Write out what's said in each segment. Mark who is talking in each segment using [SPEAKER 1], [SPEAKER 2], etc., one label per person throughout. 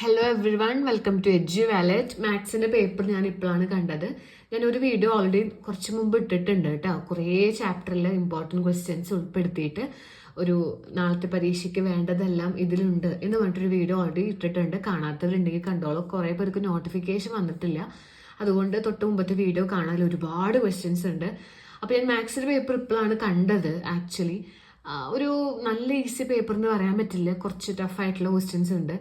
[SPEAKER 1] Hello everyone welcome to Edu Wallet മാത്സിന്റെ paper ഞാൻ ഇപ്പോഴാണ് കണ്ടത്. ഞാൻ ഒരു വീഡിയോ ഓൾറെഡി കുറച്ച് മുമ്പ് ഇട്ടിട്ടുണ്ട് കേട്ടോ. കുറേ ചാപ്റ്ററിൽ ഇമ്പോർട്ടന്റ് ക്വസ്റ്റ്യൻസ് ഉൾപ്പെടുത്തിയിട്ട് ഒരു നാളത്തെ പരീക്ഷയ്ക്ക് വേണ്ടതെല്ലാം ഇതിലുണ്ട് എന്ന് പറഞ്ഞിട്ടൊരു വീഡിയോ ഓൾറെഡി ഇട്ടിട്ടുണ്ട്. കാണാത്തവരുണ്ടെങ്കിൽ കണ്ടോളൂ. കുറേ പേർക്ക് നോട്ടിഫിക്കേഷൻ വന്നിട്ടില്ല. അതുകൊണ്ട് തൊട്ട് മുമ്പത്തെ വീഡിയോ കാണാൻ ഒരുപാട് ക്വസ്റ്റ്യൻസ് ഉണ്ട്. അപ്പോൾ ഞാൻ മാത്സിന്റെ പേപ്പർ ഇപ്പോഴാണ് കണ്ടത് ആക്ച്വലി ഒരു നല്ല ഈസി പേപ്പർ എന്ന് പറയാൻ പറ്റില്ല. കുറച്ച് ടഫായിട്ടുള്ള ക്വസ്റ്റ്യൻസ് ഉണ്ട്.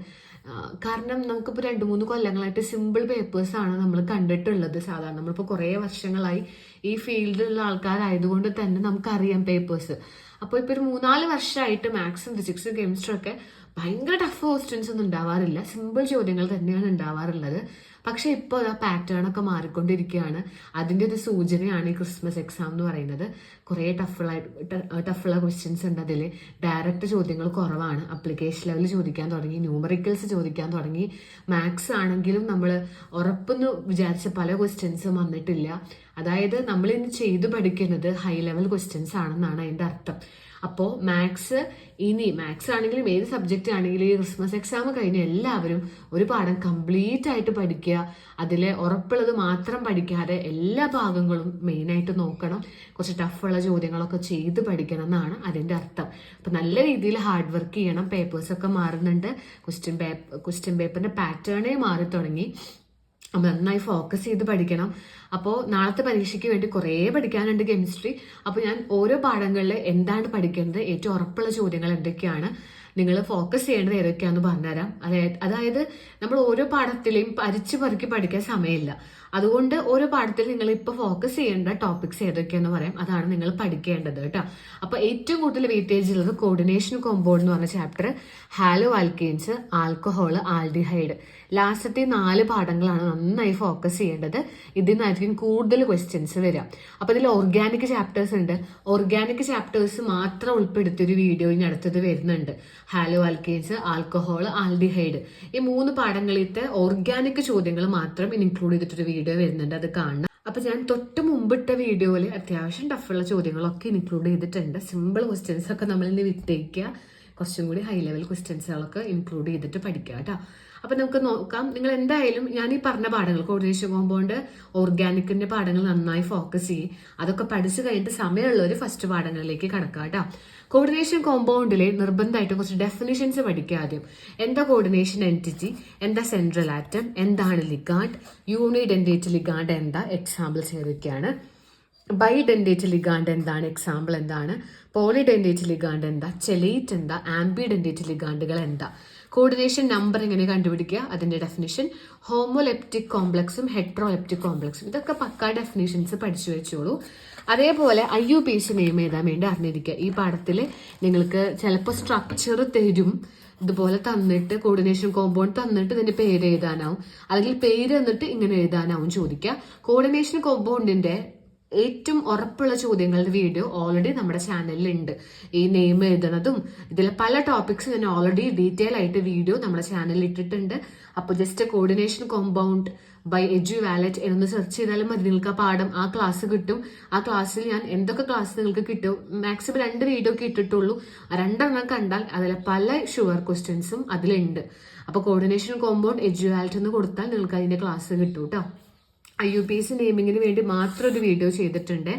[SPEAKER 1] കാരണം നമുക്കിപ്പോൾ രണ്ട് മൂന്ന് കൊല്ലങ്ങളായിട്ട് സിമ്പിൾ പേപ്പേഴ്സ് ആണ് നമ്മൾ കണ്ടിട്ടുള്ളത് സാധാരണ. നമ്മളിപ്പോൾ കുറേ വർഷങ്ങളായി ഈ ഫീൽഡിലുള്ള ആൾക്കാരായതുകൊണ്ട് തന്നെ നമുക്കറിയാം പേപ്പേഴ്സ് അപ്പോൾ ഇപ്പോൾ ഒരു മൂന്നാൽ വർഷമായിട്ട് മാത്സും ഫിസിക്സും കെമിസ്ട്രി ഒക്കെ ഭയങ്കര ടഫ് ക്വസ്റ്റ്യൻസ് ഒന്നും ഉണ്ടാവാറില്ല. സിമ്പിൾ ചോദ്യങ്ങൾ തന്നെയാണ് ഉണ്ടാവാറുള്ളത്. പക്ഷേ ഇപ്പോൾ ആ പാറ്റേൺ ഒക്കെ മാറിക്കൊണ്ടിരിക്കുകയാണ്. അതിന്റെ ഒരു സൂചനയാണ് ഈ ക്രിസ്മസ് എക്സാം എന്ന് പറയുന്നത്. കുറേ ടഫുള്ളായിട്ട് ടഫുള്ള ക്വസ്റ്റ്യൻസ് ഉണ്ട് അതിൽ ഡയറക്റ്റ് ചോദ്യങ്ങൾ കുറവാണ്. അപ്ലിക്കേഷൻ ലെവൽ ചോദിക്കാൻ തുടങ്ങി ന്യൂമറിക്കൽസ് ചോദിക്കാൻ തുടങ്ങി. മാത്സ് ആണെങ്കിലും നമ്മൾ ഉറപ്പെന്ന് വിചാരിച്ച പല ക്വസ്റ്റ്യൻസും വന്നിട്ടില്ല. അതായത് നമ്മൾ ഇന്ന് ചെയ്തു പഠിക്കുന്നത് ഹൈ ലെവൽ ക്വസ്റ്റ്യൻസ് ആണെന്നാണ് അതിന്റെ അർത്ഥം. അപ്പോൾ മാത്സ് ഇനി മാത്സ് ആണെങ്കിലും ഏത് സബ്ജക്റ്റ് ആണെങ്കിലും ഈ ക്രിസ്മസ് എക്സാം കഴിഞ്ഞ എല്ലാവരും ഒരു പാഠം കംപ്ലീറ്റ് ആയിട്ട് പഠിക്കുക. അതിലെ ഉറപ്പുള്ളത് മാത്രം പഠിക്കാതെ എല്ലാ ഭാഗങ്ങളും മെയിനായിട്ട് നോക്കണം. കുറച്ച് ടഫുള്ള ചോദ്യങ്ങളൊക്കെ ചെയ്ത് പഠിക്കണം എന്നാണ് അതിന്റെ അർത്ഥം. അപ്പം നല്ല രീതിയിൽ ഹാർഡ് വർക്ക് ചെയ്യണം. പേപ്പേഴ്സൊക്കെ മാറുന്നുണ്ട്. ക്വസ്റ്റ്യൻ പേപ്പർ ക്വസ്റ്റ്യൻ പേപ്പറിന്റെ പാറ്റേണേ മാറി തുടങ്ങി. നന്നായി ഫോക്കസ് ചെയ്ത് പഠിക്കണം. അപ്പോൾ നാളത്തെ പരീക്ഷയ്ക്ക് വേണ്ടി കുറേ പഠിക്കാനുണ്ട് കെമിസ്ട്രി അപ്പോൾ ഞാൻ ഓരോ പാഠങ്ങളിൽ എന്താണ് പഠിക്കേണ്ടത് ഏറ്റവും ഉറപ്പുള്ള ചോദ്യങ്ങൾ എന്തൊക്കെയാണ് നിങ്ങൾ ഫോക്കസ് ചെയ്യേണ്ടത് ഏതൊക്കെയാണെന്ന് പറഞ്ഞുതരാം. അതായത് അതായത് നമ്മൾ ഓരോ പാഠത്തിലെയും പരിച്ചു പെറുക്കി പഠിക്കാൻ സമയമില്ല. അതുകൊണ്ട് ഓരോ പാഠത്തിൽ നിങ്ങൾ ഇപ്പോൾ ഫോക്കസ് ചെയ്യേണ്ട ടോപ്പിക്സ് ഏതൊക്കെയാണെന്ന് പറയാം. അതാണ് നിങ്ങൾ പഠിക്കേണ്ടത് കേട്ടോ. അപ്പോൾ ഏറ്റവും കൂടുതൽ വെയിറ്റേജ് ഉള്ളത് കോർഡിനേഷൻ കോമ്പൗണ്ട് എന്ന് പറഞ്ഞ chapter haloalkanes alcohol aldehyde ലാസ്റ്റത്തെ നാല് പാഠങ്ങളാണ് നന്നായി ഫോക്കസ് ചെയ്യേണ്ടത്. ഇതിൽ നിന്നായിരിക്കും കൂടുതൽ ക്വസ്റ്റ്യൻസ് വരിക. അപ്പോൾ ഇതിൽ ഓർഗാനിക് ചാപ്റ്റേഴ്സ് ഉണ്ട്. ഓർഗാനിക് ചാപ്റ്റേഴ്സ് മാത്രം ഉൾപ്പെടുത്തിയൊരു വീഡിയോ ഇനി അടുത്തത് വരുന്നുണ്ട്. ഹാലോ ആൽക്കേൻസ് ആൽക്കഹോൾ ആൽഡിഹൈഡ് ഈ മൂന്ന് പാഠങ്ങളിലത്തെ ഓർഗാനിക് ചോദ്യങ്ങൾ മാത്രം ഇനി ഇൻക്ലൂഡ് ചെയ്തിട്ടൊരു വീഡിയോ വരുന്നുണ്ട്. അത് കാണണം. അപ്പൊ ഞാൻ തൊട്ട് മുമ്പിട്ട വീഡിയോയിൽ അത്യാവശ്യം ടഫുള്ള ചോദ്യങ്ങളൊക്കെ ഇൻക്ലൂഡ് ചെയ്തിട്ടുണ്ട്. സിമ്പിൾ ക്വസ്റ്റ്യൻസ് ഒക്കെ നമ്മൾ ഇന്ന് വിട്ടേക്കുക കുറച്ചും കൂടി ഹൈ ലെവൽ ക്വസ്റ്റ്യൻസുകളൊക്കെ ഇൻക്ലൂഡ് ചെയ്തിട്ട് പഠിക്കുക കേട്ടോ. അപ്പൊ നമുക്ക് നോക്കാം. നിങ്ങൾ എന്തായാലും ഞാൻ ഈ പറഞ്ഞ പാഠങ്ങൾ കോർഡിനേഷൻ കോമ്പൗണ്ട് ഓർഗാനിക്കിന്റെ പാഠങ്ങൾ നന്നായി ഫോക്കസ് ചെയ്യും. അതൊക്കെ പഠിച്ചു കഴിഞ്ഞിട്ട് സമയമുള്ളവർ ഫസ്റ്റ് പാഠങ്ങളിലേക്ക് കടക്കാം കേട്ടോ കോർഡിനേഷൻ കോമ്പൗണ്ടിലെ നിർബന്ധമായിട്ടും കുറച്ച് ഡെഫിനിഷൻസ് പഠിക്കുക ആദ്യം. എന്താ കോർഡിനേഷൻ എന്റിറ്റി എന്താ സെൻട്രൽ ആറ്റം എന്താണ് ലിഗാണ്ട് യൂണിഡെൻഡേറ്റ് ലിഗാണ്ട് എന്താ? എക്സാമ്പിൾസ് ഏതൊക്കെയാണ് ബൈഡെൻഡേറ്റ് ലിഗാണ്ട് എന്താണ്? എക്സാമ്പിൾ എന്താണ്? പോളിഡെൻഡേറ്റ് ലിഗാണ്ട് എന്താ? ചെലൈറ്റ് എന്താ? ആംബിഡെൻഡേറ്റ് ലിഗാണ്ടുകൾ എന്താ? കോർഡിനേഷൻ നമ്പർ എങ്ങനെ കണ്ടുപിടിക്കുക? അതിന്റെ ഡെഫിനിഷൻ ഹോമോലെപ്റ്റിക് കോംപ്ലക്സും ഹെട്രോലെപ്റ്റിക് കോംപ്ലക്സും ഇതൊക്കെ പക്ക ഡെഫിനിഷൻസ് പഠിച്ചു വെച്ചോളൂ. അതേപോലെ I U P C name എഴുതാൻ വേണ്ടി അറിഞ്ഞിരിക്കുക. ഈ പാഠത്തിൽ നിങ്ങൾക്ക് ചിലപ്പോൾ സ്ട്രക്ചർ തരും. ഇതുപോലെ തന്നിട്ട് കോർഡിനേഷൻ കോമ്പൗണ്ട് തന്നിട്ട് ഇതിന്റെ പേര് എഴുതാനാവും. അല്ലെങ്കിൽ പേര് തന്നിട്ട് ഇങ്ങനെ എഴുതാനാവും ചോദിക്കുക. കോർഡിനേഷൻ കോമ്പൗണ്ടിന്റെ ഏറ്റവും ഉറപ്പുള്ള ചോദ്യങ്ങളുടെ വീഡിയോ ഓൾറെഡി നമ്മുടെ ചാനലിൽ ഉണ്ട്. ഈ നെയിം എഴുതുന്നതും ഇതിൽ പല ടോപ്പിക്സ് ഞാൻ ഓൾറെഡി ഡീറ്റെയിൽ ആയിട്ട് വീഡിയോ നമ്മുടെ ചാനലിൽ ഇട്ടിട്ടുണ്ട്. അപ്പോൾ just coordination compound by Edu Wallet എന്നൊന്ന് സെർച്ച് ചെയ്താലും മതി. നിങ്ങൾക്ക് ആ പാഠം ആ ക്ലാസ് കിട്ടും. ആ ക്ലാസ്സിൽ ഞാൻ എന്തൊക്കെ ക്ലാസ് നിങ്ങൾക്ക് കിട്ടും? മാക്സിമം രണ്ട് വീഡിയോ ഒക്കെ ഇട്ടിട്ടുള്ളൂ. രണ്ടെണ്ണം കണ്ടാൽ അതിലെ പല ഷുവർ ക്വസ്റ്റ്യൻസും അതിലുണ്ട്. അപ്പോൾ കോർഡിനേഷൻ കോമ്പൗണ്ട് എജു വാലറ്റ് എന്ന് കൊടുത്താൽ നിങ്ങൾക്ക് അതിന്റെ ക്ലാസ് കിട്ടും കേട്ടോ ഐ യു പി എസ് നെയിമിങ്ങിന് വേണ്ടി മാത്രം ഒരു വീഡിയോ ചെയ്തിട്ടുണ്ട്.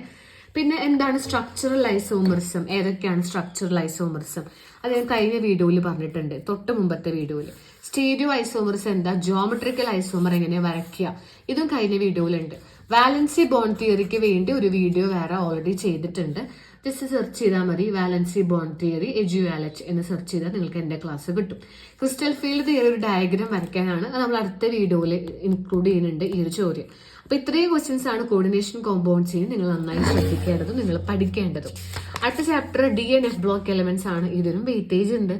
[SPEAKER 1] പിന്നെ എന്താണ് സ്ട്രക്ചറൽ ഐസോമറിസം ഏതൊക്കെയാണ് സ്ട്രക്ചറൽ ഐസോമറിസം അത് ഞാൻ കഴിഞ്ഞ വീഡിയോയിൽ പറഞ്ഞിട്ടുണ്ട്. തൊട്ട് മുമ്പത്തെ വീഡിയോയിൽ സ്റ്റീരിയോ ഐസോമറിസം എന്താ? ജോമെട്രിക്കൽ ഐസോമർ എങ്ങനെ വരയ്ക്കുക? ഇതും കഴിഞ്ഞ വീഡിയോയിലുണ്ട് വാലൻസി ബോണ്ട് തിയറിക്ക് വേണ്ടി ഒരു വീഡിയോ വേറെ ഓൾറെഡി ചെയ്തിട്ടുണ്ട്. ജസ്റ്റ് സെർച്ച് ചെയ്താൽ മതി. Valency bond theory Edu Wallet എന്ന് സെർച്ച് ചെയ്താൽ നിങ്ങൾക്ക് എന്റെ ക്ലാസ് കിട്ടും. ക്രിസ്റ്റൽ ഫീൽഡ് തിയറി ഒരു ഡയഗ്രാം വരയ്ക്കാനാണ്. അത് നമ്മൾ അടുത്ത വീഡിയോയിൽ ഇൻക്ലൂഡ് ചെയ്യുന്നുണ്ട് ഈ ഒരു ചോദ്യം. അപ്പൊ ഇത്രയും ക്വസ്റ്റ്യൻസ് ആണ് കോർഡിനേഷൻ കോമ്പൗണ്ട്സിന് നിങ്ങൾ നന്നായി ശ്രദ്ധിക്കേണ്ടതും നിങ്ങൾ പഠിക്കേണ്ടതും. അടുത്ത chapter D and F block elements ആണ്. ഇതിനും വെയിറ്റേജ് ഉണ്ട്.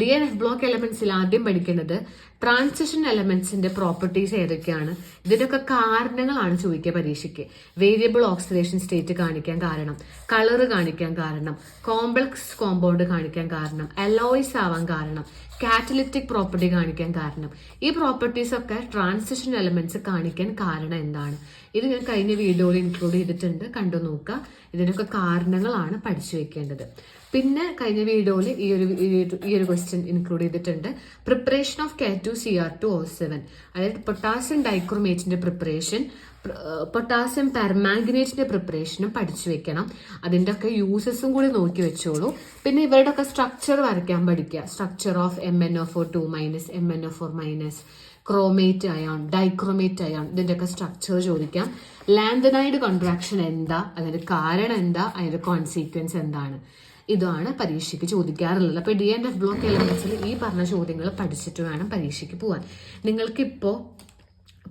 [SPEAKER 1] ഡി എൻ എഫ് ബ്ലോക്ക് എലമെന്റ്സിൽ ആദ്യം പഠിക്കേണ്ടത് ട്രാൻസിഷൻ എലമെന്റ്സിന്റെ പ്രോപ്പർട്ടീസ് ഏതൊക്കെയാണ്? ഇതിനൊക്കെ കാരണങ്ങളാണ് ചോദിക്കുക പരീക്ഷയ്ക്ക്. വേരിയബിൾ ഓക്സിഡേഷൻ സ്റ്റേറ്റ് കാണിക്കാൻ കാരണം കളർ കാണിക്കാൻ കാരണം കോംപ്ലക്സ് കോമ്പൗണ്ട് കാണിക്കാൻ കാരണം അലോയ്സ് ആവാൻ കാരണം കാറ്റലിറ്റിക് പ്രോപ്പർട്ടി കാണിക്കാൻ കാരണം. ഈ പ്രോപ്പർട്ടീസ് ഒക്കെ ട്രാൻസിഷൻ എലമെന്റ്സ് കാണിക്കാൻ കാരണം എന്താണ്? ഇത് ഞാൻ കഴിഞ്ഞ വീഡിയോയിൽ ഇൻക്ലൂഡ് ചെയ്തിട്ടുണ്ട്. കണ്ടു നോക്കുക. ഇതിനൊക്കെ കാരണങ്ങളാണ് പഠിച്ചു വെക്കേണ്ടത്. പിന്നെ കഴിഞ്ഞ വീഡിയോയിൽ ഈ ഒരു ഈ ഒരു- ക്വസ്റ്റ്യൻ ഇൻക്ലൂഡ് ചെയ്തിട്ടുണ്ട്. Preparation of K two C R two O seven അതായത് പൊട്ടാസ്യം ഡൈക്രോമേറ്റിന്റെ പ്രിപ്പറേഷൻ പൊട്ടാസ്യം പെർമാഗ്നേറ്റിന്റെ പ്രിപ്പറേഷനും പഠിച്ചു വെക്കണം. അതിന്റെ ഒക്കെ യൂസസും കൂടി നോക്കി വെച്ചോളൂ. പിന്നെ ഇവരുടെ ഒക്കെ സ്ട്രക്ചർ വരയ്ക്കാൻ പഠിക്കുക. Structure of M N O four two minus M N O four minus chromate ion dichromate ion ഇതിന്റെയൊക്കെ സ്ട്രക്ചർ ചോദിക്കാം. ലാൻഡനൈഡ് കോൺട്രാക്ഷൻ എന്താ? അതിന്റെ കാരണം എന്താ? അതിന്റെ കോൺസീക്വൻസ് എന്താണ്? ഇതാണ് പരീക്ഷയ്ക്ക് ചോദിക്കാറുള്ളത്. അപ്പോൾ ഡി ആൻഡ് എഫ് ബ്ലോക്ക് എലമെന്റ്സിൽ ഈ പറഞ്ഞ ചോദ്യങ്ങൾ പഠിച്ചിട്ട് വേണം പരീക്ഷയ്ക്ക് പോകാൻ നിങ്ങൾക്കിപ്പോൾ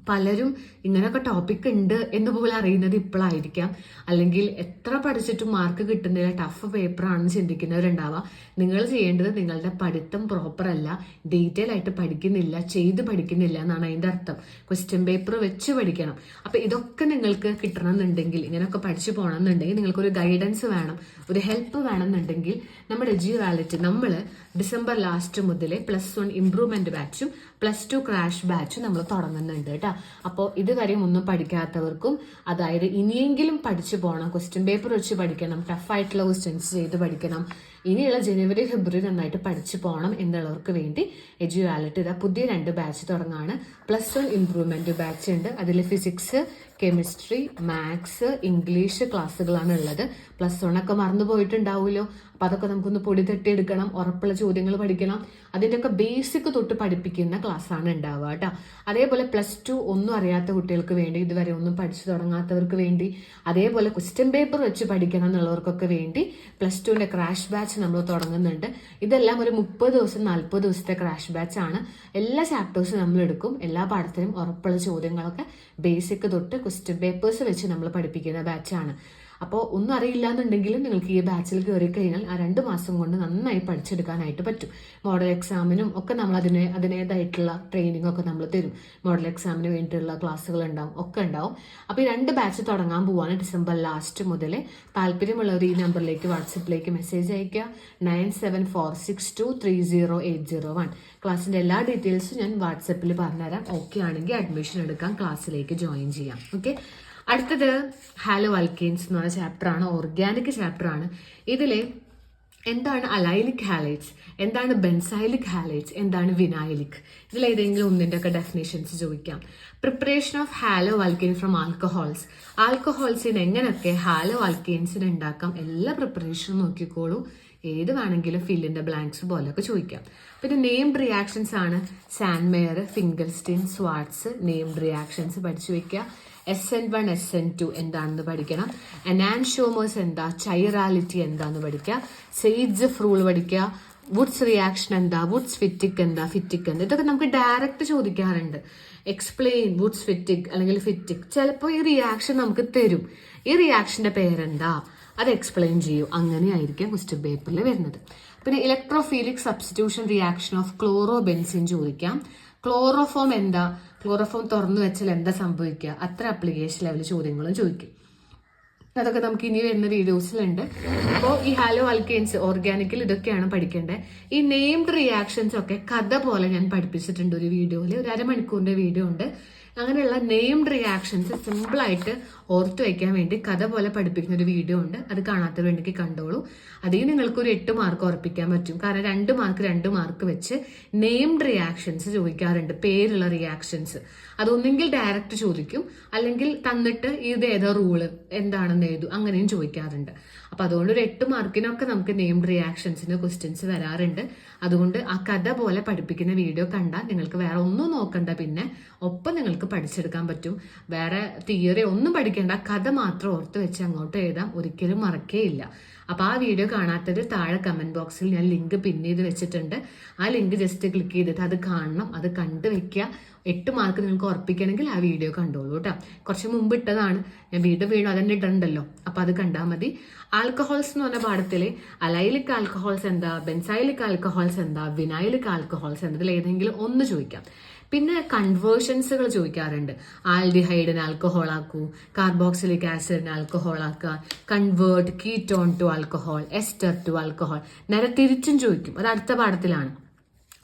[SPEAKER 1] പലരും ഇങ്ങനെയൊക്കെ ടോപ്പിക് ഉണ്ട് എന്ന് പോലും അറിയുന്നത് ഇപ്പോഴായിരിക്കാം. അല്ലെങ്കിൽ എത്ര പഠിച്ചിട്ടും മാർക്ക് കിട്ടുന്നില്ല ടഫ് പേപ്പർ ആണെന്ന് ചിന്തിക്കുന്നവരുണ്ടാവാം. നിങ്ങൾ ചെയ്യേണ്ടത് നിങ്ങളുടെ പഠിത്തം പ്രോപ്പർ അല്ല ഡീറ്റെയിൽ ആയിട്ട് പഠിക്കുന്നില്ല ചെയ്ത് പഠിക്കുന്നില്ല എന്നാണ് അതിന്റെ അർത്ഥം. ക്വസ്റ്റ്യൻ പേപ്പർ വെച്ച് പഠിക്കണം. അപ്പൊ ഇതൊക്കെ നിങ്ങൾക്ക് കിട്ടണമെന്നുണ്ടെങ്കിൽ ഇങ്ങനെയൊക്കെ പഠിച്ചു പോകണമെന്നുണ്ടെങ്കിൽ നിങ്ങൾക്കൊരു ഗൈഡൻസ് വേണം ഒരു ഹെൽപ്പ് വേണമെന്നുണ്ടെങ്കിൽ നമ്മുടെ ജി വാലറ്റ് നമ്മൾ ഡിസംബർ ലാസ്റ്റ് മുതലേ പ്ലസ് വൺ ഇംപ്രൂവ്മെന്റ് ബാച്ചും പ്ലസ് ടു ക്രാഷ് ബാച്ചും നമ്മൾ തുടങ്ങുന്നുണ്ട് കേട്ടോ. അപ്പോൾ ഇതുവരെയും ഒന്നും പഠിക്കാത്തവർക്കും അതായത് ഇനിയെങ്കിലും പഠിച്ചു പോകണം ക്വസ്റ്റ്യൻ പേപ്പർ വെച്ച് പഠിക്കണം ടഫായിട്ടുള്ള ക്വസ്റ്റ്യൻസ് ചെയ്ത് പഠിക്കണം. ഇനിയുള്ള ജനുവരി ഫെബ്രുവരി നന്നായിട്ട് പഠിച്ചു പോകണം എന്നുള്ളവർക്ക് വേണ്ടി എജുവാലിറ്റി ഇതാ പുതിയ രണ്ട് ബാച്ച് തുടങ്ങാണ്. പ്ലസ് വൺ ഇംപ്രൂവ്മെന്റ് ബാച്ച് ഉണ്ട്. അതിൽ ഫിസിക്സ് കെമിസ്ട്രി മാത്സ് ഇംഗ്ലീഷ് ക്ലാസ്സുകളാണ് ഉള്ളത് പ്ലസ് വൺ ഒക്കെ മറന്നു പോയിട്ടുണ്ടാവുമല്ലോ. അപ്പോൾ അതൊക്കെ നമുക്കൊന്ന് പൊടി തട്ടിയെടുക്കണം ഉറപ്പുള്ള ചോദ്യങ്ങൾ പഠിക്കണം. അതിന്റെയൊക്കെ ബേസിക് തൊട്ട് പഠിപ്പിക്കുന്ന ക്ലാസ്സാണ് ഉണ്ടാവുക കേട്ടോ. അതേപോലെ പ്ലസ് ടു ഒന്നും അറിയാത്ത കുട്ടികൾക്ക് വേണ്ടി ഇതുവരെ ഒന്നും പഠിച്ചു തുടങ്ങാത്തവർക്ക് വേണ്ടി അതേപോലെ ക്വസ്റ്റ്യൻ പേപ്പർ വെച്ച് പഠിക്കണം എന്നുള്ളവർക്കൊക്കെ വേണ്ടി പ്ലസ് ടുവിന്റെ ക്രാഷ് ബാച്ച് നമ്മൾ തുടങ്ങുന്നുണ്ട്. ഇതെല്ലാം ഒരു മുപ്പത് ദിവസം നാൽപ്പത് ദിവസത്തെ ക്രാഷ് ബാച്ച് ആണ്. എല്ലാ ചാപ്റ്റേഴ്സും നമ്മൾ എടുക്കും. എല്ലാ പാഠത്തിനും ഉറപ്പുള്ള ചോദ്യങ്ങളൊക്കെ ബേസിക് തൊട്ട് ക്വസ്റ്റ്യൻ പേപ്പേഴ്സ് വെച്ച് നമ്മൾ പഠിപ്പിക്കുന്ന ബാച്ചാണ് അപ്പോൾ ഒന്നും അറിയില്ല എന്നുണ്ടെങ്കിലും നിങ്ങൾക്ക് ഈ ബാച്ചിൽ കയറി കഴിഞ്ഞാൽ ആ രണ്ട് മാസം കൊണ്ട് നന്നായി പഠിച്ചെടുക്കാനായിട്ട് പറ്റും. മോഡൽ എക്സാമിനും ഒക്കെ നമ്മൾ അതിനെ അതിനേതായിട്ടുള്ള ട്രെയിനിങ് ഒക്കെ നമ്മൾ തരും. മോഡൽ എക്സാമിന് വേണ്ടിയിട്ടുള്ള ക്ലാസ്സുകൾ ഉണ്ടാവും ഒക്കെ ഉണ്ടാവും. അപ്പോൾ ഈ രണ്ട് ബാച്ച് തുടങ്ങാൻ പോവാണ് ഡിസംബർ ലാസ്റ്റ് മുതൽ താല്പര്യമുള്ളവർ ഈ നമ്പറിലേക്ക് വാട്സപ്പിലേക്ക് മെസ്സേജ് അയയ്ക്കുക. Nine seven four six two three zero eight zero one ക്ലാസ്സിന്റെ എല്ലാ ഡീറ്റെയിൽസും ഞാൻ വാട്സപ്പിൽ പറഞ്ഞുതരാം. ഓക്കെ ആണെങ്കിൽ അഡ്മിഷൻ എടുക്കാം ക്ലാസ്സിലേക്ക് ജോയിൻ ചെയ്യാം. ഓക്കെ അടുത്തത് ഹാലോ അൽക്കെയിൻസ് എന്ന് പറഞ്ഞ ചാപ്റ്റർ ആണ് ഓർഗാനിക് ചാപ്റ്റർ ആണ്. ഇതിലെ എന്താണ് അലൈലിക് ഹാലൈറ്റ്സ് എന്താണ് ബെൻസൈലിക് ഹാലൈറ്റ്സ് എന്താണ് വിനായലിക് ഇതിൽ ഏതെങ്കിലും ഒന്നിന്റെ ഒക്കെ ഡെഫിനേഷൻസ് ചോദിക്കാം preparation of haloalkane from alcohols ആൽക്കഹോൾസിന് എങ്ങനെയൊക്കെ ഹാലോ ആൽക്കെയിൻസിന് ഉണ്ടാക്കാം? എല്ലാ പ്രിപ്പറേഷനും നോക്കിക്കോളൂ. ഏത് വേണമെങ്കിലും ഫില്ലിന്റെ ബ്ലാങ്ക്സ് പോലെയൊക്കെ ചോദിക്കാം. പിന്നെ നെയിം റിയാക്ഷൻസ് ആണ്. സാൻമെയർ ഫിംഗൽസ്റ്റീൻ സ്വാർട്സ് നെയിം റിയാക്ഷൻസ് പഠിച്ചു വെക്കുക S N one S N two എന്താണെന്ന് പഠിക്കണം. അനാൻഷോമേഴ്സ് എന്താ? ചൈറാലിറ്റി എന്താന്ന് പഠിക്കുക. സെയ്ഡ്സ് റൂൾ പഠിക്കുക. വുഡ്സ് റിയാക്ഷൻ എന്താ? വുഡ്സ് ഫിറ്റിക് എന്താ? ഫിറ്റിക് എന്താ? ഇതൊക്കെ നമുക്ക് ഡയറക്റ്റ് ചോദിക്കാറുണ്ട്. എക്സ്പ്ലെയിൻ വുഡ്സ് ഫിറ്റിക് അല്ലെങ്കിൽ ഫിറ്റിക് ചിലപ്പോൾ ഈ റിയാക്ഷൻ നമുക്ക് തരും. ഈ റിയാക്ഷന്റെ പേരെന്താ? അത് എക്സ്പ്ലെയിൻ ചെയ്യൂ. അങ്ങനെയായിരിക്കും ക്വസ്റ്റ്യൻ പേപ്പറിൽ വരുന്നത്. പിന്നെ electrophilic substitution reaction of chlorobenzene ചോദിക്കാം. ക്ലോറോഫോം എന്താ? ക്ലോറോഫോം തുറന്നു വെച്ചാൽ എന്താ സംഭവിക്കുക? അത്ര അപ്ലിക്കേഷൻ ലെവൽ ചോദ്യങ്ങളും ചോദിക്കും. അതൊക്കെ നമുക്ക് ഇനി വരുന്ന വീഡിയോസിലുണ്ട് അപ്പോൾ ഈ ഹാലോ അൽക്കെയിൻസ് ഓർഗാനിക്കിൽ ഇതൊക്കെയാണ് പഠിക്കേണ്ടത്. ഈ നെയിംഡ് റിയാക്ഷൻസ് ഒക്കെ കഥ പോലെ ഞാൻ പഠിപ്പിച്ചിട്ടുണ്ട് ഒരു വീഡിയോയിൽ ഒരു അരമണിക്കൂറിന്റെ വീഡിയോ ഉണ്ട്. അങ്ങനെയുള്ള നെയിംഡ് റിയാക്ഷൻസ് സിമ്പിളായിട്ട് ഓർത്തു വയ്ക്കാൻ വേണ്ടി കഥ പോലെ പഠിപ്പിക്കുന്ന ഒരു വീഡിയോ ഉണ്ട്. അത് കാണാത്തവർ വേണ്ടി കണ്ടോളൂ. അതിൽ നിങ്ങൾക്ക് ഒരു എട്ട് മാർക്ക് ഉറപ്പിക്കാൻ പറ്റും. കാരണം രണ്ട് മാർക്ക് രണ്ട് മാർക്ക് വെച്ച് നെയിംഡ് റിയാക്ഷൻസ് ചോദിക്കാറുണ്ട്. പേരുള്ള റിയാക്ഷൻസ് അതൊന്നെങ്കിൽ ഡയറക്റ്റ് ചോദിക്കും. അല്ലെങ്കിൽ തന്നിട്ട് ഇത് ഏതാ റൂൾ എന്താണെന്ന് എഴുതും അങ്ങനെയും ചോദിക്കാറുണ്ട്. അപ്പൊ അതുകൊണ്ട് ഒരു എട്ട് മാർക്കിനൊക്കെ നമുക്ക് നെയിംഡ് റിയാക്ഷൻസിന് ക്വസ്റ്റ്യൻസ് വരാറുണ്ട്. അതുകൊണ്ട് ആ കഥ പോലെ പഠിപ്പിക്കുന്ന വീഡിയോ കണ്ടാൽ നിങ്ങൾക്ക് വേറെ ഒന്നും നോക്കണ്ട. പിന്നെ ഒപ്പം നിങ്ങൾക്ക് പഠിച്ചെടുക്കാൻ പറ്റും. വേറെ തിയറി ഒന്നും പഠിക്കേണ്ട. കഥ മാത്രം ഓർത്ത് വെച്ച് അങ്ങോട്ട് എഴുതാം ഒരിക്കലും മറക്കേയില്ല. അപ്പോൾ ആ വീഡിയോ കാണാത്തത് താഴെ കമന്റ് ബോക്സിൽ ഞാൻ ലിങ്ക് പിൻ ചെയ്ത് വെച്ചിട്ടുണ്ട്. ആ ലിങ്ക് ജസ്റ്റ് ക്ലിക്ക് ചെയ്തിട്ട് അത് കാണണം. അത് കണ്ടു വെക്കുക എട്ട് മാർക്ക് നിങ്ങൾക്ക് ഉറപ്പിക്കണമെങ്കിൽ ആ വീഡിയോ കണ്ടോളൂ കേട്ടോ കുറച്ച് മുമ്പ് ഇട്ടതാണ്. ഞാൻ വീണ്ടും വീണ്ടും അതന്നെ ഇട്ടിട്ടുണ്ടല്ലോ അപ്പൊ അത് കണ്ടാൽ മതി. ആൽക്കഹോൾസ് എന്ന് പറഞ്ഞ പാഠത്തിൽ അലൈലിക് ആൽക്കഹോൾസ് എന്താ ബെൻസൈലിക് ആൽക്കഹോൾസ് എന്താ വിനൈലിക് ആൽക്കഹോൾസ് എന്താ ഇതിൽ ഏതെങ്കിലും ഒന്ന് ചോദിക്കാം. പിന്നെ കൺവേർഷൻസുകൾ ചോദിക്കാറുണ്ട്. ആൽഡിഹൈഡിന് ആൽക്കഹോൾ ആക്കൂ കാർബോക്സിലിക് ആസിഡിന് ആൽക്കഹോൾ ആക്കുക convert ketone to alcohol ester to alcohol നേരെ തിരിച്ചും ചോദിക്കും. അത് അടുത്ത പാഠത്തിലാണ്.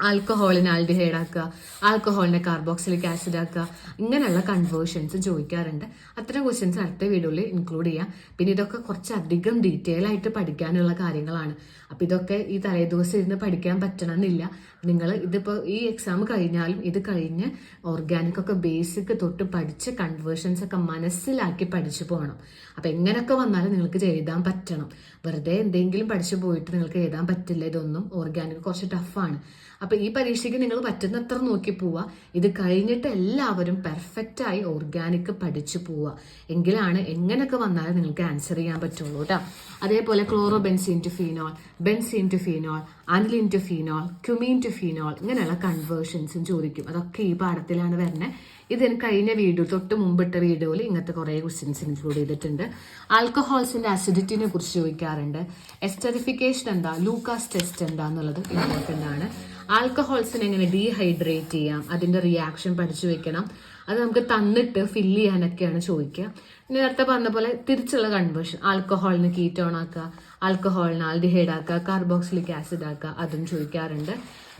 [SPEAKER 1] ആൽക്കഹോളിനെ ആൽഡിഹൈഡ് ആക്കുക ആൽക്കഹോളിനെ കാർബോക്സിലിക് ആസിഡ് ആക്കുക ഇങ്ങനെയുള്ള കൺവേർഷൻസ് ചോദിക്കാറുണ്ട്. അത്തരം ക്വസ്റ്റ്യൻസ് അടുത്ത വീഡിയോയിൽ ഇൻക്ലൂഡ് ചെയ്യാം. പിന്നെ ഇതൊക്കെ കുറച്ചധികം ഡീറ്റെയിൽ ആയിട്ട് പഠിക്കാനുള്ള കാര്യങ്ങളാണ്. അപ്പം ഇതൊക്കെ ഈ തലേദിവസം ഇരുന്ന് പഠിക്കാൻ പറ്റണമെന്നില്ല. നിങ്ങൾ ഇതിപ്പോൾ ഈ എക്സാം കഴിഞ്ഞാലും ഇത് കഴിഞ്ഞ് ഓർഗാനിക് ഒക്കെ ബേസിക് തൊട്ട് പഠിച്ച് കൺവേർഷൻസ് ഒക്കെ മനസ്സിലാക്കി പഠിച്ചു പോകണം. അപ്പം എങ്ങനെയൊക്കെ വന്നാലും നിങ്ങൾക്ക് എഴുതാൻ പറ്റണം. വെറുതെ എന്തെങ്കിലും പഠിച്ചു പോയിട്ട് നിങ്ങൾക്ക് എഴുതാൻ പറ്റില്ല ഇതൊന്നും ഓർഗാനിക് കുറച്ച് ടഫാണ് അപ്പൊ ഈ പരീക്ഷയ്ക്ക് നിങ്ങൾ പറ്റുന്നത്ര നോക്കി പോവുക. ഇത് കഴിഞ്ഞിട്ട് എല്ലാവരും പെർഫെക്റ്റ് ആയി ഓർഗാനിക് പഠിച്ചു പോവുക. എങ്കിലാണ് എങ്ങനെയൊക്കെ വന്നാലും നിങ്ങൾക്ക് ആൻസർ ചെയ്യാൻ പറ്റുള്ളൂ കേട്ടോ അതേപോലെ chlorobenzene to phenol benzene to phenol aniline to phenol cumene to phenol ഇങ്ങനെയുള്ള കൺവേർഷൻസും ചോദിക്കും. അതൊക്കെ ഈ പാഠത്തിലാണ് വരുന്നത് ഇത് കഴിഞ്ഞ വീഡിയോ തൊട്ട് മുമ്പിട്ട വീഡിയോയിൽ ഇങ്ങനത്തെ കുറേ ക്വസ്റ്റ്യൻസ് ഇൻക്ലൂഡ് ചെയ്തിട്ടുണ്ട്. ആൽക്കഹോൾസിന്റെ അസിഡിറ്റിനെ കുറിച്ച് ചോദിക്കാറുണ്ട്. എസ്റ്ററിഫിക്കേഷൻ എന്താ? ലൂക്കാസ് ടെസ്റ്റ് എന്താ എന്നുള്ളത് ഇമ്പോർട്ടന്റ് ആണ് ആൽക്കഹോൾസിനെ എങ്ങനെ ഡീഹൈഡ്രേറ്റ് ചെയ്യാം? അതിന്റെ റിയാക്ഷൻ പഠിച്ചു വെക്കണം. അത് നമുക്ക് തന്നിട്ട് ഫില്ല് ചെയ്യാനൊക്കെയാണ് ചോദിക്കുക. നേരത്തെ പറഞ്ഞ പോലെ തിരിച്ചുള്ള കൺവേർഷൻ ആൽക്കഹോളിന് കീറ്റോൺ ആക്കുക ആൽക്കഹോളിന് ആൽഡിഹൈഡ് ആക്കുക കാർബോക്സിലിക് ആസിഡ് ആക്കുക അതും ചോദിക്കാറുണ്ട്.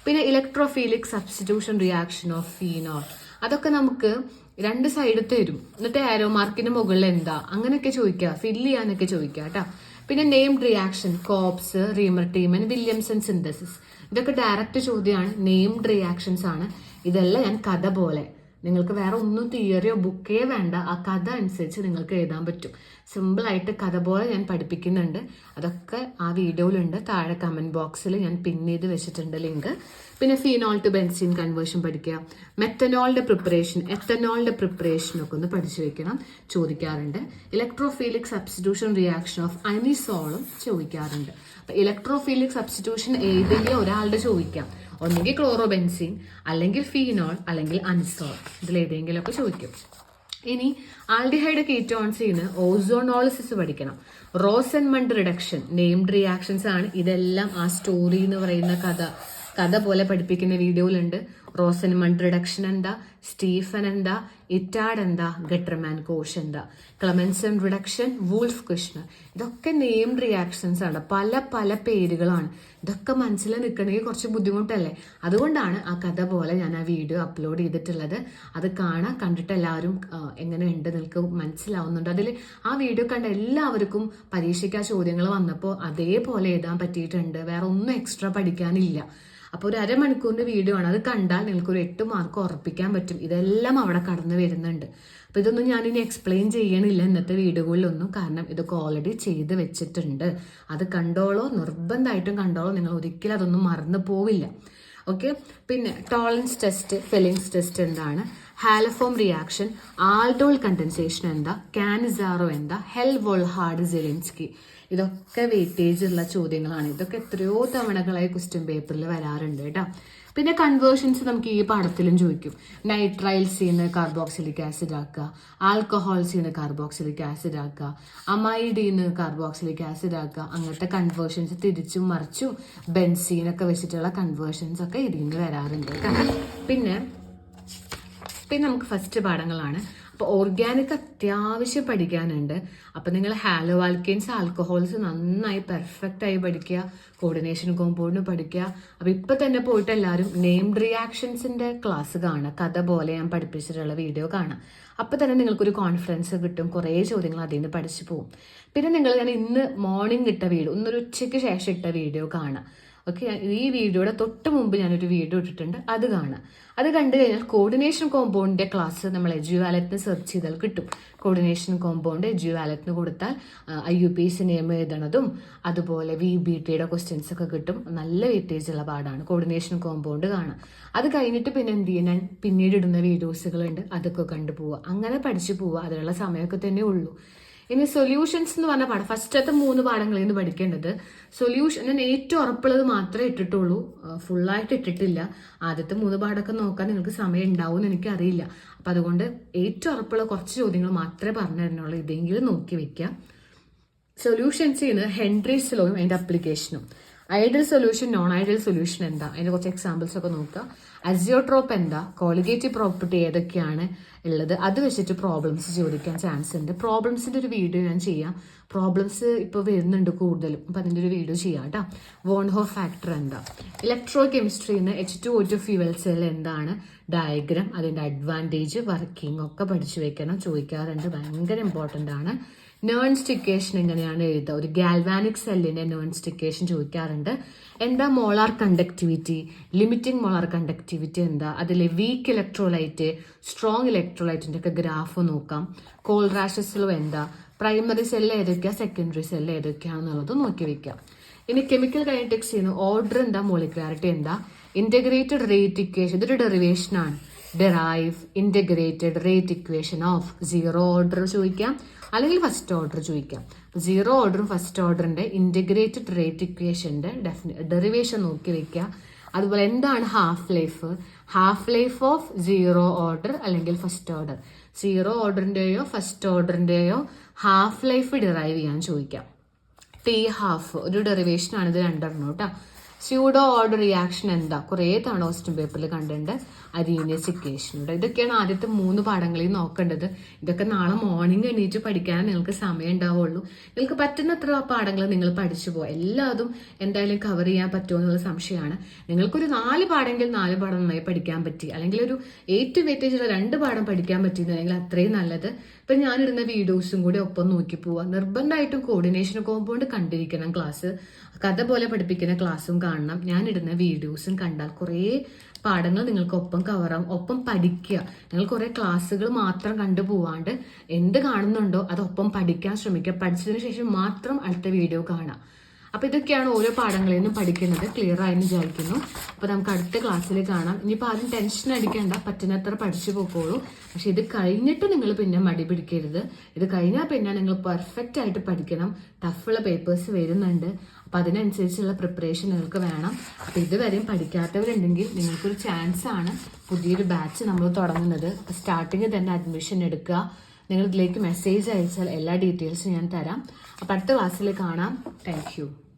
[SPEAKER 1] പിന്നെ electrophilic substitution reaction of phenol അതൊക്കെ നമുക്ക് രണ്ട് സൈഡ് തരും. എന്നിട്ട് ആരോ മാർക്കിന് മുകളിൽ എന്താ? അങ്ങനെയൊക്കെ ചോദിക്കുക. ഫില്ല് ചെയ്യാനൊക്കെ ചോദിക്കുക കേട്ടോ. പിന്നെ named reaction Kolbe's Reimer Tiemann Williamson synthesis ഇതൊക്കെ ഡയറക്റ്റ് ചോദ്യമാണ്. നെയിംഡ് റിയാക്ഷൻസ് ആണ്. ഇതെല്ലാം ഞാൻ കഥ പോലെ. നിങ്ങൾക്ക് വേറെ ഒന്നും തിയറിയോ ബുക്കേ വേണ്ട. ആ കഥ അനുസരിച്ച് നിങ്ങൾക്ക് എഴുതാൻ പറ്റും. സിമ്പിളായിട്ട് കഥ പോലെ ഞാൻ പഠിപ്പിക്കുന്നുണ്ട്. അതൊക്കെ ആ വീഡിയോയിലുണ്ട് താഴെ കമന്റ് ബോക്സിൽ ഞാൻ പിൻ ചെയ്ത് വെച്ചിട്ടുണ്ട് ലിങ്ക് പിന്നെ ഫീനോൾ ടു ബെൻസിൻ കൺവേർഷൻ പഠിക്കുക. മെത്തനോളിന്റെ പ്രിപ്പറേഷൻ എത്തനോളിന്റെ പ്രിപ്പറേഷൻ ഒക്കെ ഒന്ന് പഠിച്ചു വെക്കണം. ചോദിക്കാറുണ്ട്. ഇലക്ട്രോഫീലിക് സബ്സ്റ്റിറ്റ്യൂഷൻ റിയാക്ഷൻ ഓഫ് അനിസോളും ചോദിക്കാറുണ്ട്. ഇലക്ട്രോഫീലിക് സബ്സ്റ്റിറ്റ്യൂഷൻ ഏതെങ്കിലും ഒരാളുടെ ചോദിക്കാം. ഒന്നുകിൽ ക്ലോറോബെൻസിൻ അല്ലെങ്കിൽ ഫീനോൾ അല്ലെങ്കിൽ അൻസോൾ ഒക്കെ ചോദിക്കും. ഇനി ആൽഡിഹൈഡ് കീറ്റോൺസിന് ഓസോണോളിസിസ് പഠിക്കണം. Rosenmund reduction named reactions ആണ്. ഇതെല്ലാം ആ സ്റ്റോറി എന്ന് പറയുന്ന കഥ കഥ പോലെ പഠിപ്പിക്കുന്ന വീഡിയോയിലുണ്ട്. റോസൻമണ്ട് റിഡക്ഷൻ എന്താ? സ്റ്റീഫൻ എന്താ? ഇറ്റാഡ് എന്താ? ഗട്ടർമാൻ കോഷ് എന്താ? Clemmensen reduction Wolff Kishner. ഇതൊക്കെ നെയിം റിയാക്ഷൻസ് ആണ്. പല പല പേരുകളാണ്. ഇതൊക്കെ മനസ്സിൽ നിൽക്കണമെങ്കിൽ കുറച്ച് ബുദ്ധിമുട്ടല്ലേ? അതുകൊണ്ടാണ് ആ കഥ പോലെ ഞാൻ ആ വീഡിയോ അപ്ലോഡ് ചെയ്തിട്ടുള്ളത്. അത് കാണാൻ കണ്ടിട്ട് എല്ലാവരും എങ്ങനെ ഉണ്ട് നിങ്ങൾക്ക് മനസ്സിലാവുന്നുണ്ട്. അതിൽ ആ വീഡിയോ കണ്ട എല്ലാവർക്കും പരീക്ഷയ്ക്ക് ആ ചോദ്യങ്ങൾ വന്നപ്പോൾ അതേപോലെ എഴുതാൻ പറ്റിയിട്ടുണ്ട്. വേറെ ഒന്നും എക്സ്ട്രാ പഠിക്കാനില്ല. അപ്പോൾ ഒരു അരമണിക്കൂറിന്റെ വീഡിയോ ആണ്. അത് കണ്ടാൽ നിങ്ങൾക്ക് ഒരു എട്ട് മാർക്ക് ഉറപ്പിക്കാൻ പറ്റും. ഇതെല്ലാം അവിടെ കടന്നു വരുന്നുണ്ട്. അപ്പോൾ ഇതൊന്നും ഞാനിനി എക്സ്പ്ലെയിൻ ചെയ്യണില്ല ഇന്നത്തെ വീഡിയോകളിലൊന്നും കാരണം ഇതൊക്കെ ഓൾറെഡി ചെയ്ത് വെച്ചിട്ടുണ്ട്. അത് കണ്ടോളോ നിർബന്ധമായിട്ടും കണ്ടോളോ. നിങ്ങൾ ഒരിക്കലും അതൊന്നും മറന്നു പോവില്ല. ഓക്കെ പിന്നെ ടോളൻസ് ടെസ്റ്റ് ഫെലിങ്സ് ടെസ്റ്റ് എന്താണ്? ഹാലഫോം റിയാക്ഷൻ ആൾഡോൾ കണ്ടൻസേഷൻ എന്താ? കാനിസാറോ എന്താ? ഹെൽ വോൾഹാർഡ് ജെലിൻസ്കി ഇതൊക്കെ വെയിറ്റേജ് ഉള്ള ചോദ്യങ്ങളാണ്. ഇതൊക്കെ എത്രയോ തവണകളായി ക്വസ്റ്റ്യൻ പേപ്പറിൽ വരാറുണ്ട് കേട്ടോ. പിന്നെ കൺവേർഷൻസ് നമുക്ക് ഈ പാഠത്തിലും ചോദിക്കും. നൈട്രൈൽസ് നിന്ന് കാർബോക്സിലിക് ആസിഡ് ആക്കുക. ആൽക്കഹോൾസ് നിന്ന് കാർബോക്സിലിക് ആസിഡ് ആക്കുക. അമൈഡിൽ നിന്ന് കാർബോക്സിലിക് ആസിഡ് ആക്കുക. അങ്ങനത്തെ കൺവേർഷൻസ് തിരിച്ചും മറിച്ചും ബെൻസീനൊക്കെ വെച്ചിട്ടുള്ള കൺവേർഷൻസ് ഒക്കെ ഇതിൽ നിന്ന് വരാറുണ്ട്. പിന്നെ പിന്നെ നമുക്ക് ഫസ്റ്റ് പാഠങ്ങളാണ്. അപ്പോൾ ഓർഗാനിക് അത്യാവശ്യം പഠിക്കാനുണ്ട്. അപ്പോൾ നിങ്ങൾ ഹാലോ ആൽക്കെയിൻസ് ആൽക്കഹോൾസ് നന്നായി പെർഫെക്റ്റ് ആയി പഠിക്കുക. കോർഡിനേഷൻ കോമ്പൗണ്ട് പഠിക്കുക. അപ്പോൾ ഇപ്പം തന്നെ പോയിട്ട് എല്ലാവരും നെയിംഡ് റിയാക്ഷൻസിന്റെ ക്ലാസ് കാണുക. കഥ പോലെ ഞാൻ പഠിപ്പിച്ചിട്ടുള്ള വീഡിയോ കാണാം അപ്പോൾ തന്നെ നിങ്ങൾക്കൊരു കോൺഫിഡൻസ് കിട്ടും. കുറേ ചോദ്യങ്ങൾ അതിൽ നിന്ന് പഠിച്ചു പോകും പിന്നെ നിങ്ങൾ ഞാൻ ഇന്ന് മോർണിംഗ് ഇട്ട വീഡിയോ ഇന്നൊരു ഉച്ചയ്ക്ക് ശേഷം ഇട്ട വീഡിയോ കാണാം ഓക്കെ ഈ വീഡിയോയുടെ തൊട്ട് മുമ്പ് ഞാനൊരു വീഡിയോ ഇട്ടിട്ടുണ്ട്. അത് കാണാം അത് കണ്ടു കഴിഞ്ഞാൽ കോർഡിനേഷൻ കോമ്പൗണ്ടിന്റെ ക്ലാസ് നമ്മൾ എജു വാലറ്റിന് സെർച്ച് ചെയ്താൽ കിട്ടും. കോർഡിനേഷൻ കോമ്പൗണ്ട് എജു വാലറ്റിന് കൊടുത്താൽ ഐ യു പി എസ് നിയമം എഴുതണതും അതുപോലെ വി ബി ടിയുടെ ക്വസ്റ്റ്യൻസ് ഒക്കെ കിട്ടും. നല്ല വെയിറ്റേജ് ഉള്ള പാടാണ് കോർഡിനേഷൻ കോമ്പൗണ്ട് കാണാം അത് കഴിഞ്ഞിട്ട് പിന്നെ എന്ത് ചെയ്യും ഞാൻ പിന്നീട് ഇടുന്ന വീഡിയോസുകളുണ്ട് അതൊക്കെ കണ്ടു പോവുക. അങ്ങനെ പഠിച്ചു പോവുക. അതിനുള്ള സമയമൊക്കെ തന്നെ ഉള്ളൂ. ഇനി സൊല്യൂഷൻസ് എന്ന് പറഞ്ഞ പാഠം. ഫസ്റ്റത്തെ മൂന്ന് പാഠങ്ങളിൽ നിന്ന് പഠിക്കേണ്ടത് സൊല്യൂഷൻ ഞാൻ ഏറ്റവും ഉറപ്പുള്ളത് മാത്രമേ ഇട്ടിട്ടുള്ളൂ. ഫുള്ളായിട്ട് ഇട്ടിട്ടില്ല. ആദ്യത്തെ മൂന്ന് പാഠമൊക്കെ നോക്കാൻ നിങ്ങൾക്ക് സമയം ഉണ്ടാവും എന്ന് എനിക്കറിയില്ല. അപ്പം അതുകൊണ്ട് ഏറ്റവും ഉറപ്പുള്ള കുറച്ച് ചോദ്യങ്ങൾ മാത്രമേ പറഞ്ഞു തരുന്നുള്ളൂ. ഇതെങ്കിലും നോക്കി വെക്കാം. സൊല്യൂഷൻസ് ചെയ്യുന്നത് ഹെൻഡ്രീസ് ലോയും അതിന്റെ അപ്ലിക്കേഷനും ideal solution non ideal solution എന്താ? അതിന്റെ കുറച്ച് എക്സാമ്പിൾസ് ഒക്കെ നോക്കുക. അസിയോട്രോപ്പ് എന്താ? കോളിഗേറ്റീവ് പ്രോപ്പർട്ടി ഏതൊക്കെയാണ് ഉള്ളത്? അത് വെച്ചിട്ട് പ്രോബ്ലംസ് ചോദിക്കാൻ ചാൻസ് ഉണ്ട്. പ്രോബ്ലംസിന്റെ ഒരു വീഡിയോ ഞാൻ ചെയ്യാം. പ്രോബ്ലംസ് ഇപ്പോൾ വരുന്നുണ്ട് കൂടുതലും. അപ്പം അതിന്റെ ഒരു വീഡിയോ ചെയ്യാം കേട്ടോ. വോൺഹോ ഫാക്ടർ എന്താ? Electro കെമിസ്ട്രിന്ന് H two O two fuel cell എന്താണ്? ഡയഗ്രാം അതിന്റെ അഡ്വാന്റേജ് വർക്കിംഗ് ഒക്കെ പഠിച്ചു വെക്കണം ചോദിക്കാറുണ്ട് ഭയങ്കര ഇമ്പോർട്ടന്റ് ആണ്. നേൺ സ്റ്റിക്കേഷൻ എങ്ങനെയാണ് എഴുതുക? ഒരു ഗാൽവാനിക് സെല്ലിന്റെ നേൺ സ്റ്റിക്കേഷൻ ചോദിക്കാറുണ്ട്. എന്താ molar conductivity limiting molar conductivity എന്താ? അതിലെ വീക്ക് ഇലക്ട്രോലൈറ്റ് സ്ട്രോങ് ഇലക്ട്രോലൈറ്റിന്റെ ഒക്കെ ഗ്രാഫ് നോക്കാം. കോൾ റാഷസിലും എന്താ? പ്രൈമറി സെല്ല് ഏതൊക്കെയാ? സെക്കൻഡറി സെല്ല് ഏതൊക്കെയാണെന്നുള്ളത് നോക്കി വെക്കാം. ഇനി കെമിക്കൽ കൈനറ്റിക്സ് ചെയ്യുന്ന. ഓർഡർ എന്താ? മോളിക്കുലാരിറ്റി എന്താ? ഇന്റഗ്രേറ്റഡ് റേറ്റ് ഇക്വേഷൻ ഇതൊരു ഡെറിവേഷൻ ആണ്. Derive integrated rate equation of zero order ചോദിക്കാം. അല്ലെങ്കിൽ ഫസ്റ്റ് ഓർഡർ ചോദിക്കാം. സീറോ ഓർഡറും ഫസ്റ്റ് ഓർഡറിന്റെ ഇന്റഗ്രേറ്റഡ് റേറ്റ് ഇക്വേഷന്റെ ഡെറിവേഷൻ നോക്കി വെക്കുക. അതുപോലെ എന്താണ് half life half life of zero order അല്ലെങ്കിൽ ഫസ്റ്റ് ഓർഡർ സീറോ ഓർഡറിന്റെയോ ഫസ്റ്റ് ഓർഡറിന്റെയോ ഹാഫ് ലൈഫ് ഡിറൈവ് ചെയ്യാൻ ചോദിക്കാം. ടി ഹാഫ് ഒരു ഡെറിവേഷൻ ആണ് ഇത് രണ്ടെണ്ണം കേട്ടോ സ്യൂഡോ ഓർഡർ റിയാക്ഷൻ എന്താ? കുറേ തവണ ക്വസ്റ്റ്യൻ പേപ്പറിൽ കണ്ടിട്ടുണ്ട്. അരീനിയസ് ഇക്വേഷനുണ്ട് ഇതൊക്കെയാണ് ആദ്യത്തെ മൂന്ന് പാഠങ്ങളിൽ നോക്കേണ്ടത്. ഇതൊക്കെ നാളെ മോർണിംഗ് എണീറ്റ് പഠിക്കാൻ നിങ്ങൾക്ക് സമയം ഉണ്ടാവുള്ളൂ. നിങ്ങൾക്ക് പറ്റുന്നത്ര പാഠങ്ങൾ നിങ്ങൾ പഠിച്ചു പോകും എല്ലാതും എന്തായാലും കവർ ചെയ്യാൻ പറ്റുമോ എന്നുള്ള സംശയമാണ്. നിങ്ങൾക്കൊരു നാല് പാഠമെങ്കിൽ നാല് പാഠം നന്നായി പഠിക്കാൻ പറ്റി. അല്ലെങ്കിൽ ഒരു ഏറ്റവും വെയിറ്റേജുള്ള രണ്ട് പാഠം പഠിക്കാൻ പറ്റിയെന്നുണ്ടെങ്കിൽ അത്രയും നല്ലത്. ഇപ്പൊ ഞാനിടുന്ന വീഡിയോസും കൂടി ഒപ്പം നോക്കി പോവാ. നിർബന്ധമായിട്ടും കോർഡിനേഷൻ കോമ്പൗണ്ട് കണ്ടിരിക്കണം ക്ലാസ് കഥ പോലെ പഠിപ്പിക്കുന്ന ക്ലാസ്സും കാണണം. ഞാനിടുന്ന വീഡിയോസും കണ്ടാൽ കുറേ പാഠങ്ങൾ നിങ്ങൾക്ക് ഒപ്പം കവറാം ഒപ്പം പഠിക്കുക. നിങ്ങൾ കുറേ ക്ലാസ്സുകൾ മാത്രം കണ്ടു പോവാണ്ട് എന്ത് കാണുന്നുണ്ടോ അതൊപ്പം പഠിക്കാൻ ശ്രമിക്കുക. പഠിച്ചതിന് ശേഷം മാത്രം അടുത്ത വീഡിയോ കാണാം. അപ്പൊ ഇതൊക്കെയാണ് ഓരോ പാഠങ്ങളിൽ നിന്നും പഠിക്കുന്നത്. ക്ലിയർ ആയെന്ന് വിചാരിക്കുന്നു. അപ്പൊ നമുക്ക് അടുത്ത ക്ലാസ്സിൽ കാണാം. ഇനിയിപ്പോൾ ആരും ടെൻഷൻ അടിക്കേണ്ട. പറ്റുന്നത്ര പഠിച്ചു പോക്കോളൂ. പക്ഷെ ഇത് കഴിഞ്ഞിട്ട് നിങ്ങൾ പിന്നെ മടി പിടിക്കരുത്. ഇത് കഴിഞ്ഞാൽ പിന്നെ നിങ്ങൾ പെർഫെക്റ്റ് ആയിട്ട് പഠിക്കണം. ടഫുള്ള പേപ്പേഴ്സ് വരുന്നുണ്ട്. അപ്പൊ അതിനനുസരിച്ചുള്ള പ്രിപ്പറേഷൻ നിങ്ങൾക്ക് വേണം. അപ്പൊ ഇതുവരെയും പഠിക്കാത്തവരുണ്ടെങ്കിൽ നിങ്ങൾക്കൊരു ചാൻസ് ആണ് പുതിയൊരു ബാച്ച് നമ്മൾ തുടങ്ങുന്നത്. സ്റ്റാർട്ടിങ്ങിൽ തന്നെ അഡ്മിഷൻ എടുക്കുക. നിങ്ങൾ ഇതിലേക്ക് മെസ്സേജ് അയച്ചാൽ എല്ലാ ഡീറ്റെയിൽസും ഞാൻ തരാം. അപ്പോൾ അടുത്ത ക്ലാസ്സിൽ കാണാം. താങ്ക്